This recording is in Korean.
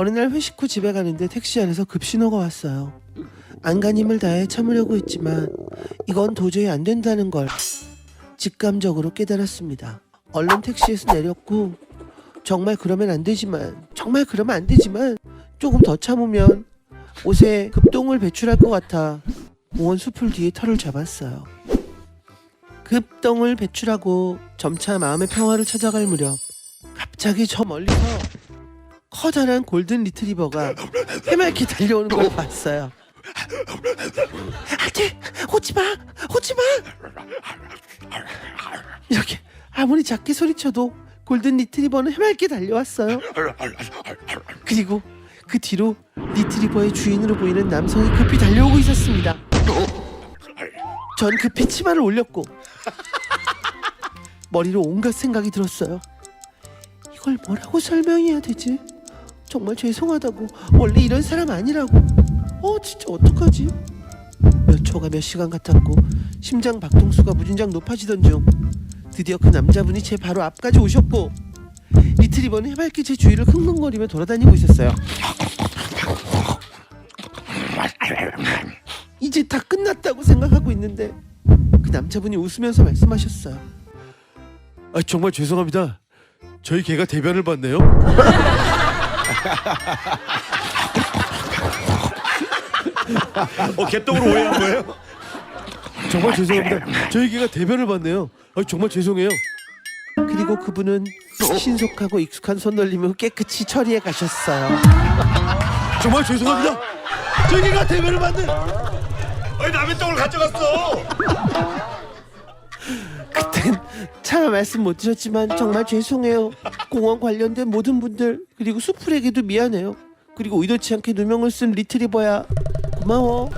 어느 날 회식 후 집에 가는데 택시 안에서 급신호가 왔어요. 안간 힘을 다해 참으려고 했지만 이건 도저히 안 된다는 걸 직감적으로 깨달았습니다. 얼른 택시에서 내렸고 정말 그러면 안 되지만 정말 그러면 안 되지만 조금 더 참으면 옷에 급동을 배출할 것 같아 공원 수풀 뒤에 털을 잡았어요. 급동을 배출하고 점차 마음의 평화를 찾아갈 무렵 갑자기 저 멀리서 커다란 골든 리트리버가 해맑게 달려오는 걸 봤어요. 안돼, 오지 마, 오지 마. 이렇게 아무리 작게 소리쳐도 골든 리트리버는 해맑게 달려왔어요. 그리고 그 뒤로 리트리버의 주인으로 보이는 남성이 급히 달려오고 있었습니다. 전 급히 치마를 올렸고 머리로 온갖 생각이 들었어요. 이걸 뭐라고 설명해야 되지? 정말 죄송하다고 원래 이런 사람 아니라고. 어 진짜 어떡하지? 몇 초가 몇 시간 같았고 심장 박동수가 무진장 높아지던 중 드디어 그 남자분이 제 바로 앞까지 오셨고 리트리버는 해맑게 제 주위를 흥흥거리며 돌아다니고 있었어요. 이제 다 끝났다고 생각하고 있는데 그 남자분이 웃으면서 말씀하셨어요. 아 정말 죄송합니다. 저희 개가 대변을 봤네요. 어 개똥으로 오해한 거예요? 정말 죄송합니다. 저희 개가 대변을 봤네요. 아 정말 죄송해요. 그리고 그분은 신속하고 익숙한 손놀림으로 깨끗이 처리해 가셨어요. 정말 죄송합니다. 저희 개가 대변을 봤네. 아니 남의 똥을 가져갔어. 그땐 차마 말씀 못 드렸지만 정말 죄송해요. 공원 관련된 모든 분들 그리고 수풀에게도 미안해요. 그리고 의도치 않게 누명을 쓴 리트리버야 고마워.